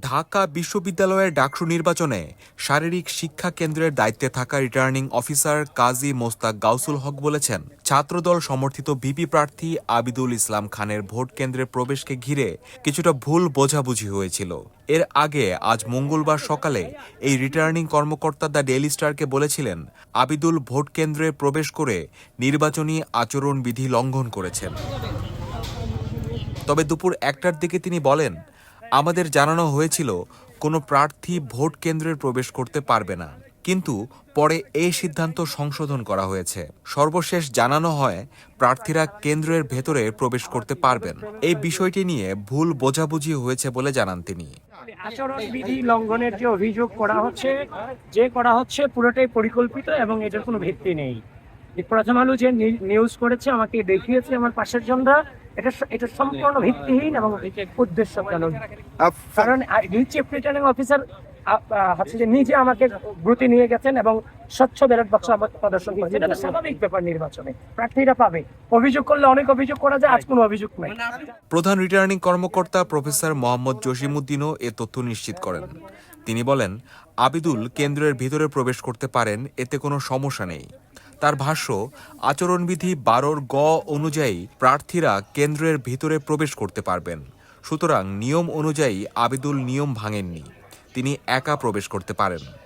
ঢাকা বিশ্ববিদ্যালয়ের ডাকসু নির্বাচনে শারীরিক শিক্ষা কেন্দ্রের দায়িত্বে থাকা রিটার্নিং অফিসার কাজী মোস্তাক গাউসুল হক বলেছেন, ছাত্রদল সমর্থিত ভিপি প্রার্থী আবিদুল ইসলাম খানের ভোট কেন্দ্রের প্রবেশকে ঘিরে কিছুটা ভুল বোঝাবুঝি হয়েছিল। এর আগে আজ মঙ্গলবার সকালে এই রিটার্নিং কর্মকর্তা দ্য ডেইলি স্টারকে বলেছিলেন, আবিদুল ভোট কেন্দ্রে প্রবেশ করে নির্বাচনী আচরণবিধি লঙ্ঘন করেছেন। তবে দুপুর একটার দিকে তিনি বলেন আমাদের জানানো হয়েছিল, কোনো প্রার্থী ভোট কেন্দ্রে প্রবেশ করতে পারবে না। কিন্তু পরে এই সিদ্ধান্ত সংশোধন করা হয়েছে। সর্বশেষ জানানো হয়, প্রার্থীরা কেন্দ্রের ভেতরে প্রবেশ করতে পারবেন। এই বিষয়টি নিয়ে ভুল বোঝাবুঝি হয়েছে বলে জানান তিনি। আচরণবিধি লঙ্ঘনের যে অভিযোগ করা হচ্ছে, যে করা হচ্ছে পুরোটাই পরিকল্পিত এবং এটার কোনো ভিত্তি নেই। প্রথম আলো যে নিউজ করেছে আমাকে দেখিয়েছে আমার পাশের জনরা এটা এটা সম্পূর্ণ ভিত্তিহীন এবং উদ্দেশ্যজনক। কারণ চিফ রিটার্নিং অফিসার হচ্ছে যে নিজে আমাকে ব্রুতি নিয়ে গেছেন এবং স্বচ্ছ ব্যালট বাক্স আমাকে প্রদর্শন করেছেন। এটা স্বাভাবিক ব্যাপার নির্বাচনে। প্রার্থীরা পাবে। অভিযোগ করলে অনেক অভিযোগ করা যায় আজ কোনো অভিযোগ নাই। প্রধান রিটার্নিং কর্মকর্তা প্রফেসর মোহাম্মদ জসিমুদ্দিনও এ তথ্য নিশ্চিত করেন। তিনি বলেন আবিদুল কেন্দ্রের ভিতরে প্রবেশ করতে পারেন এতে কোনো সমস্যা নেই। তার ভাষ্য, আচরণবিধি বারোর গ অনুযায়ী প্রার্থীরা কেন্দ্রের ভিতরে প্রবেশ করতে পারবেন। সুতরাং নিয়ম অনুযায়ী আবিদুল নিয়ম ভাঙেননি। তিনি একা প্রবেশ করতে পারেন।